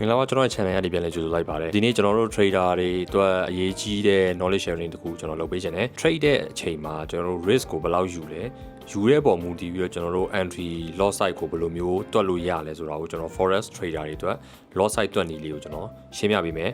မင်္ဂလာပါကျွန်တော်ရဲ့ channel ကနေပြန်လည်ကြိုဆိုလိုက်ပါတယ်ဒီနေ့ကျွန်တော်တို့ trader တွေအတွက်အရေးကြီးတဲ့ knowledge sharing တခုကျွန်တော်လုပ်ပေးချင်တယ် trade တဲ့အချိန်မှာကျွန်တော်တို့ risk ကိုဘယ်လောက်ယူလဲယူတဲ့ပုံမူတည်ပြီးတော့ကျွန်တော်တို့ entry loss side ကိုဘယ်လိုမျိုးတွက်လို့ရလဲဆိုတာကိုကျွန်တော် forex trader တွေအတွက် loss side တွက်နည်းလေးကိုကျွန်တော်ရှင်းပြပေးမယ်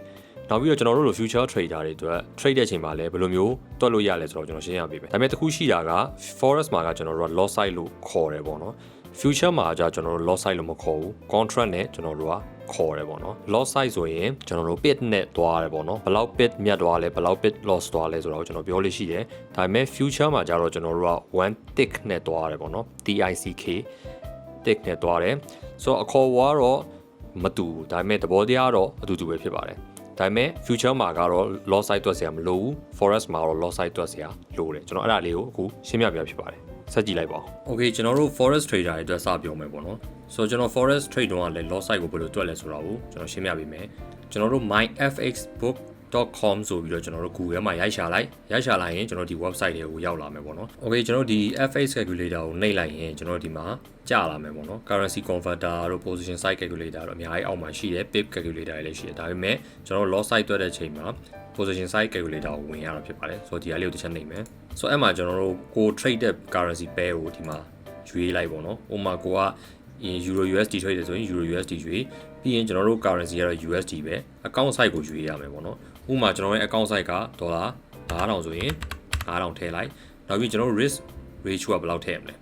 နောက်ပြီးတော့ကျွန်တော်တို့လို future trader တွေအတွက် trade တဲ့အချိန်မှာလည်းဘယ်လိုမျိုးတွက်လို့ရလဲဆိုတော့ကျွန်တော်ရှင်းရပေးမယ်ဒါပေမဲ့တစ်ခုရှိတာက forex မှာကကျွန်တော်တို့က loss side လို့ခေါ်တယ်ပေါ့နော် future မှာじゃကျွန်တော်တို့ loss side လို့မခေါ်ဘူး contract နဲ့ကျွန်တော်တို့က ခေါ်တယ်ပေါ့နော် loss side ဆိုရင်ကျွန်တော်တို့ bit နဲ့သွားတယ်ပေါ့နော်ဘယ်လောက် bit မြတ်သွားလဲဘယ်လောက် bit loss သွားလဲဆိုတော့ကျွန်တော်ပြောလို့ရှိတယ်ဒါပေမဲ့ future မှာじゃတော့ကျွန်တော်တို့က1 tick နဲ့သွားတယ်ပေါ့နော် TICK tick နဲ့သွားတယ်ဆိုတော့အခေါ်ဝါတော့မတူဘူးဒါပေမဲ့သဘောတရားတော့အတူတူပဲဖြစ်ပါတယ်ဒါပေမဲ့ future မှာကတော့ loss side တွက်စရာမလိုဘူး forest မှာတော့ loss side တွက်စရာလိုတယ်ကျွန်တော်အဲ့ဒါလေးကိုအခုရှင်းပြပြဖြစ်ပါတယ် ဆက်ကြည့်လိုက်ပါဦး။ Okay ကျွန်တော်တို့ forest trader တွေအတွက်စပြောမယ်ပေါ့နော်။ဆိုတော့ကျွန်တော် forest trade တုန်းကလည်း loss side ကိုဘယ်လိုတွက်လဲဆိုတာကိုကျွန်တော်ရှင်းပြပေးမယ်။ကျွန်တော်တို့ myfxbook.com ဆိုပြီးတော့ကျွန်တော်တို့ Google မှာရိုက်ရှာလိုက်ရိုက်ရှာလိုက်ရင်ကျွန်တော်ဒီ website တွေကိုရောက်လာမယ်ပေါ့နော်။ Okay ကျွန်တော်ဒီ FX calculator ကိုနှိပ်လိုက်ရင်ကျွန်တော်ဒီမှာကြာလာမယ်ပေါ့နော် currency converter တို့ position size calculator တို့အများကြီးအောက်မှာရှိတယ် pip calculator တွေလည်းရှိတယ်ဒါပေမဲ့ကျွန်တော် loss side တွက်တဲ့အချိန်မှာ position size calculator ကိုဝင်ရတာဖြစ်ပါတယ်ဆိုတော့ဒီအလေးကိုတစ်ချက်နှိပ်မယ်ဆိုတော့အဲ့မှာကျွန်တော်တို့ကို trade တဲ့ currency pair ကိုဒီမှာရွေးလိုက်ပေါ့နော်ဥပမာကိုက euro USD trade တယ်ဆိုရင် euro USD ရွေးပြီးရင်ကျွန်တော်တို့ currency ကတော့ USD ပဲ account site ကိုရွေးရမယ်ပေါ့နော် ဥပမာကျွန်တော်ရဲ့ account site ကဒေါ်လာ9000ဆိုရင်9000ထည့်လိုက်နောက်ပြီးကျွန်တော်တို့ risk ratio ကဘယ်လောက်ထည့်ရမလဲ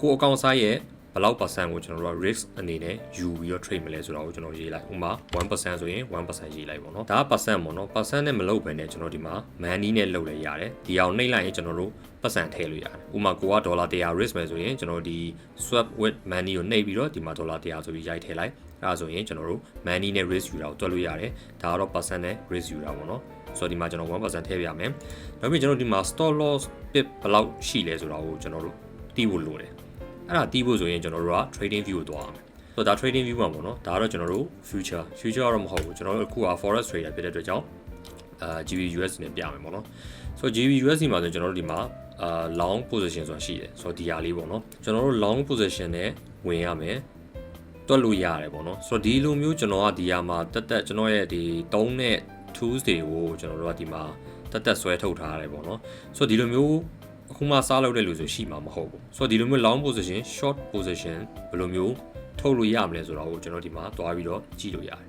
ကို account site ရဲ့ဘယ်လောက် percent ကိုကျွန်တော်တို့က risk အနေနဲ့ယူပြီးတော့ trade မလဲဆိုတာကိုကျွန်တော်ရေးလိုက်ဥပမာ1%ဆိုရင်1%ရေးလိုက်ပေါ့နော်ဒါက percent ပေါ့နော် percent နဲ့မလုပ်ဘဲနဲ့ကျွန်တော်ဒီမှာ money နဲ့လုပ်လဲရတယ်ဒီအောင်နှိပ်လိုက်ရင်ကျွန်တော်တို့ပတ်စံထည့်လို့ရတယ်ဥပမာကိုကဒေါ်လာ100 risk မယ်ဆိုရင်ကျွန်တော်ဒီ swap with money ကိုနှိပ်ပြီးတော့ဒီမှာဒေါ်လာ100ဆိုပြီးရိုက်ထည့်လိုက် အဲဒါဆိုရင်ကျွန်တော်တို့ money နဲ့ risk ယူတာကိုတွက်လို့ရတယ်ဒါကတော့ percent နဲ့ risk ယူတာပေါ့နော်ဆိုတော့ဒီမှာကျွန်တော်1%ထည့်ပြရမယ်နောက်ပြီးကျွန်တော်ဒီမှာ stop loss pip ဘယ်လောက်ရှိလဲဆိုတာကိုကျွန်တော်တို့သိဖို့လိုတယ်အဲ့ဒါတီးဖို့ဆိုရင်ကျွန်တော်တို့က trading view ကိုသွားရမယ်ဆိုတော့ဒါ trading view မှာပေါ့နော်ဒါကတော့ကျွန်တော်တို့ future future ကတော့မဟုတ်ဘူးကျွန်တော်တို့အခုက forex trader ဖြစ်တဲ့အတွက်ကြောင့်အာ GBUS နဲ့ပြမယ်ပေါ့နော်ဆိုတော့ GBUS မှာဆိုကျွန်တော်တို့ဒီမှာအာ long position ဆိုတာရှိတယ်ဆိုတော့ဒီဟာလေးပေါ့နော်ကျွန်တော်တို့ long position နဲ့ဝင်ရမယ် တွက်လို့ရတယ်ပေါ့နော်ဆိုတော့ဒီလိုမျိုးကျွန်တော်ကဒီဟာမှာတက်တက်ကျွန်တော်ရဲ့ဒီ3နဲ့ tools တွေကိုကျွန်တော်တို့ကဒီမှာတက်တက်ဆွဲထုတ်ထားရတယ်ပေါ့နော်ဆိုတော့ဒီလိုမျိုးအခုမှစားလုပ်တဲ့လူဆိုရှိမှာမဟုတ်ဘူးဆိုတော့ဒီလိုမျိုး long position short position ဘယ်လိုမျိုးထုတ်လို့ရမလဲဆိုတော့ကျွန်တော်ဒီမှာသွားပြီးတော့ကြည့်လို့ရတယ်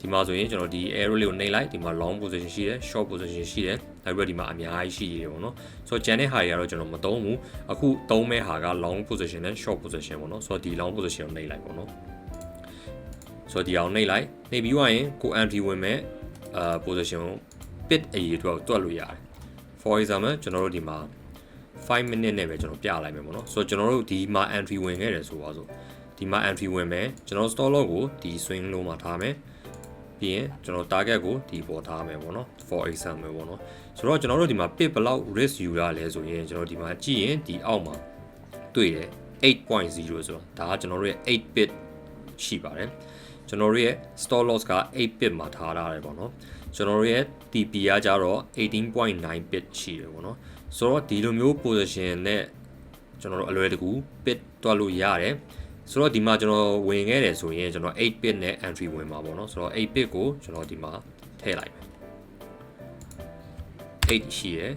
ဒီမှာဆိုရင်ကျွန်တော်ဒီ arrow လေးကိုနှိပ်လိုက်ဒီမှာ long position ရှိတယ် short position ရှိတယ်နောက်ပြီးတော့ဒီမှာအများကြီးရှိတယ်ပေါ့နော်ဆိုတော့ကျန်တဲ့ဟာတွေကတော့ကျွန်တော်မသုံးဘူးအခုသုံးမဲ့ဟာက long position နဲ့ short position ပေါ့နော်ဆိုတော့ဒီ long position ကိုနှိပ်လိုက်ပေါ့နော်ဆိုတော့ဒီအောင်နှိပ်လိုက်နှိပ်ပြီးွားရင်ကို entry ဝင်မဲ့အာ position pit အရေးအတွက်တွက်လို့ရတယ် for example ကျွန်တော်တို့ဒီမှာ5 minute နဲ့ပဲကျွန်တော်ပြလိုက်မယ်ပေါ့နော်ဆိုတော့ကျွန်တော်တို့ဒီမှာ entry ဝင်ခဲ့တယ်ဆိုပါဆိုဒီမှာ entry ဝင်မယ်ကျွန်တော် stop loss ကိုဒီ swing low မှာထားမယ် ပြီးရင်ကျွန်တော် target ကိုဒီပေါ်ထားမယ်ပေါ့နော် for example ပေါ့နော်ဆိုတော့ကျွန်တော်တို့ဒီမှာ pit ဘယ်လောက် risk ယူရလဲဆိုရင်ကျွန်တော်ဒီမှာကြည့်ရင်ဒီအောက်မှာတွေ့တယ်8.0ဆိုတော့ဒါကကျွန်တော်တို့ရဲ့8 bit ရှိပါတယ်ကျွန်တော်တို့ရဲ့ stop loss က8 bit မှာထားထားတယ်ပေါ့နော်ကျွန်တော်တို့ရဲ့ TP ကကြတော့18.9 bit ရှိတယ်ပေါ့နော်ဆိုတော့ဒီလိုမျိုး position နဲ့ကျွန်တော်တို့အလွယ်တကူ bit တွက်လို့ရတယ် ဆိုတော့ဒီမှာကျွန်တော်ဝင်ခဲ့တယ်ဆိုရင်ကျွန်တော်8 bit နဲ့ entry ဝင်မှာပေါ့နော်ဆိုတော့8 bit ကိုကျွန်တော်ဒီမှာထည့်လိုက်မယ်8ရှိရယ်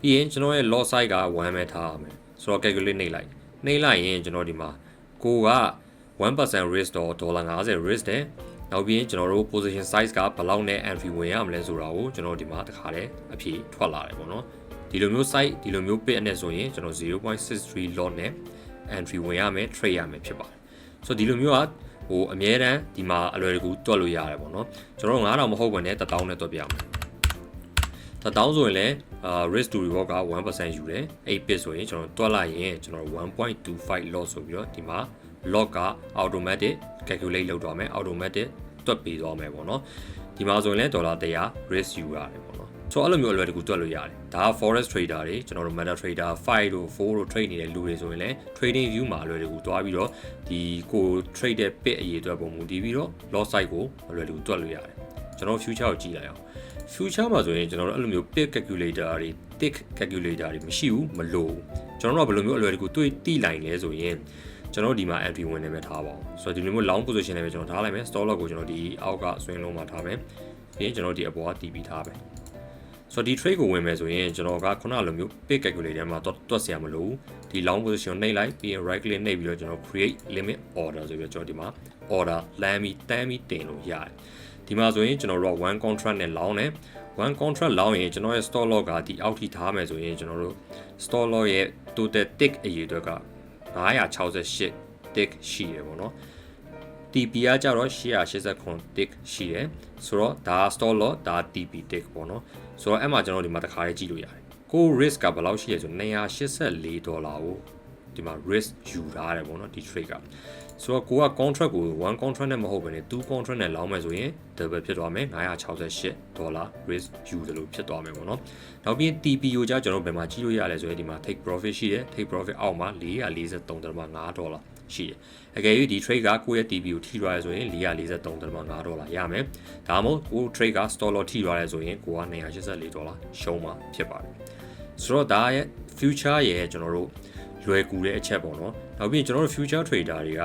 ပြီးရင်ကျွန်တော်ရဲ့ loss size က1ပဲထားရမယ်ဆိုတော့ calculate နှိပ်လိုက်နှိပ်လိုက်ရင်ကျွန်တော်ဒီမှာကိုက1% risk တော့ဒေါ်လာ50 risk တယ်နောက်ပြီးရင်ကျွန်တော်တို့ position size ကဘယ်လောက်နဲ့ entry ဝင်ရမလဲဆိုတာကိုကျွန်တော်ဒီမှာတခါတည်းအဖြေထွက်လာတယ်ပေါ့နော်ဒီလိုမျိုး site ဒီလိုမျိုး bit နဲ့ဆိုရင်ကျွန်တော်0.63 lot နဲ့ entry ဝင်ရမယ် trade ရမယ်ဖြစ်ပါတယ်ဆိုတော့ဒီလိုမျိုးကဟိုအမြဲတမ်းဒီမှာအလွယ်တကူတွက်လို့ရတယ်ပေါ့နော်ကျွန်တော်9000မဟုတ်ဘဲနဲ့1000နဲ့တွက်ပြမယ်1000ဆိုရင်လည်းအာ risk to reward က1%ယူတယ်8 bit ဆိုရင်ကျွန်တော်တွက်လိုက်ရင်ကျွန်တော်1.25 loss ဆိုပြီးတော့ဒီမှာ log က automatic calculate လုပ်သွားမယ် automatic တွက်ပေးသွားမယ်ပေါ့နော်ဒီမှာဆိုရင်လည်းဒေါ်လာ100 risk ယူရတယ်ပေါ့နော် ဆိုတော့အဲ့လိုမျိုးအလွယ်တကူတွက်လို့ရတယ်ဒါက forex trader တွေကျွန်တော်တို့ meta trader 5တို့4တို့ trade နေတဲ့လူတွေဆိုရင်လည်း trading view မှာအလွယ်တကူတွားပြီးတော့ဒီကို trade တဲ့ pit အရေးအတွက်ပုံမူတည်ပြီးတော့ loss side ကိုအလွယ်တကူတွက်လို့ရတယ်ကျွန်တော် future ကိုကြည့်လိုက်အောင် future မှာဆိုရင်ကျွန်တော်တို့အဲ့လိုမျိုး pit calculator တွေ tick calculator တွေမရှိဘူးမလို့ကျွန်တော်တို့ကဘယ်လိုမျိုးအလွယ်တကူတွေးတိလိုက်လဲဆိုရင်ကျွန်တော်တို့ဒီမှာ entry ဝင်နေမယ်ထားပါအောင်ဆိုတော့ဒီလိုမျိုး long position နဲ့ပဲကျွန်တော်ထားလိုက်မယ် stop loss ကိုကျွန်တော်ဒီအောက်က swing လုံးမှာထားမယ်ပြီးရင်ကျွန်တော်ဒီအပေါ်ကတီးပြီးထားမယ် ဆိုတော့ဒီ trade ကိုဝင်မယ်ဆိုရင်ကျွန်တော်ကခုနလိုမျိုး pick calculator မှာတွတ်တွတ်ဆရာမလိုဘူးဒီ long position နှိပ်လိုက်ပြီးရင် right click နှိပ်ပြီးတော့ကျွန်တော် create limit order ဆိုပြီးတော့ကျွန်တော်ဒီမှာ order လမ်းပြီးတန်းပြီးတင်လို့ရတယ်ဒီမှာဆိုရင်ကျွန်တော်တို့က1 contract နဲ့ long နဲ့1 contract လောင်းရင်ကျွန်တော်ရဲ့ stop loss ကဒီအောက်ထိထားမယ်ဆိုရင်ကျွန်တော်တို့ stop loss ရဲ့ total tick အရေအတွက်က968 tick ရှိတယ်ပေါ့နော် TP ကကြတော့889 tick ရှိတယ်ဆိုတော့ဒါ stop loss ဒါ TP tick ပေါ့နော်ဆိုတော့အဲ့မှာကျွန်တော်ဒီမှာတစ်ခါလေးကြည့်လို့ရတယ်ကို risk ကဘယ်လောက်ရှိလဲဆို284ဒေါ်လာကိုဒီမှာ risk ယူထားတယ်ပေါ့နော်ဒီ trade ကဆိုတော့ကိုက contract ကို1 contract နဲ့မဟုတ်ဘဲနဲ့2 contract နဲ့လောင်းမယ်ဆိုရင် double ဖြစ်သွားမယ်968ဒေါ်လာ risk ယူတယ်လို့ဖြစ်သွားမယ်ပေါ့နော်နောက်ပြီး TP ကိုကြကျွန်တော်ဘယ်မှာကြည့်လို့ရလဲဆိုရင်ဒီမှာ take profit ရှိတယ် take profit အောက်မှာ443.5ဒေါ်လာ ရှိတယ်အကယ်၍ဒီ trade ကကိုယ့်ရဲ့ TP ကိုထိသွားရဆိုရင်443.5ဒေါ်လာရမယ်ဒါမှမဟုတ်ကို trade က stop loss ထိသွားရဆိုရင်ကိုက284ဒေါ်လာရှုံးမှာဖြစ်ပါတယ်ဆိုတော့ဒါရဲ့ future ရဲ့ကျွန်တော်တို့လွယ်ကူတဲ့အချက်ပေါ့နော်နောက်ပြီးကျွန်တော်တို့ future trader တွေက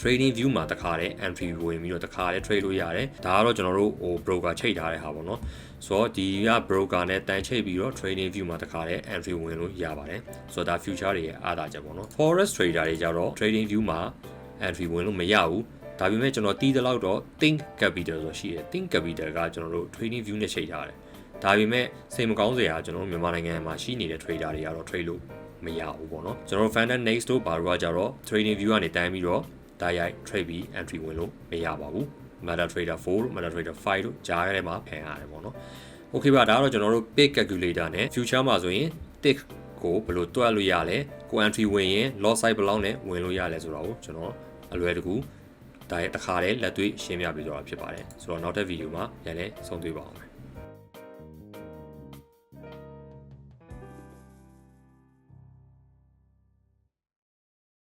trading view မှာတခါတည်း entry ဝင်ပြီးတော့တခါတည်း trade လို့ရတယ်ဒါကတော့ကျွန်တော်တို့ဟို broker ချိတ်ထားတဲ့ဟာပေါ့နော်ဆိုတော့ဒီက broker နဲ့တန်ချိတ်ပြီးတော့ trading view မှာတခါတည်း entry ဝင်လို့ရပါတယ်ဆိုတော့ဒါ future တွေရဲ့အားသာချက်ပေါ့နော် forex trader တွေကြတော့ trading view မှာ entry ဝင်လို့မရဘူးဒါပေမဲ့ကျွန်တော်တီးတဲ့လောက်တော့ think capital ဆိုရှိတယ် think capital ကကျွန်တော်တို့ trading view နဲ့ချိတ်ထားတယ်ဒါပေမဲ့စိတ်မကောင်းစရာကျွန်တော်တို့မြန်မာနိုင်ငံမှာရှိနေတဲ့ trader တွေကတော့ trade လို့မရဘူးပေါ့နော်ကျွန်တော် Fan Next တို့ဘာလို့ကကြတော့ trading view ကနေတန်းပြီးတော့ ဒါရိုက် trade ပြီး entry ဝင်လို့မရပါဘူး Meta Trader 4တို့ Meta Trader 5တို့ကြားရဲမှာဖန်ရတယ်ပေါ့နော်။ Okay ပါဒါကတော့ကျွန်တော်တို့ pick calculator နဲ့ future မှာဆိုရင် tick ကိုဘယ်လိုတွက်လို့ရလဲကို entry ဝင်ရင် loss size ဘယ်လောက်နဲ့ဝင်လို့ရလဲဆိုတော့ကျွန်တော်အလွယ်တကူဒါရဲ့တစ်ခါတည်းလက်တွေ့ရှင်းပြပေးသွားတာဖြစ်ပါတယ်။ဆိုတော့နောက်တဲ့ဗီဒီယိုမှာပြန်လည်ဆုံတွေ့ပါအောင်မယ်။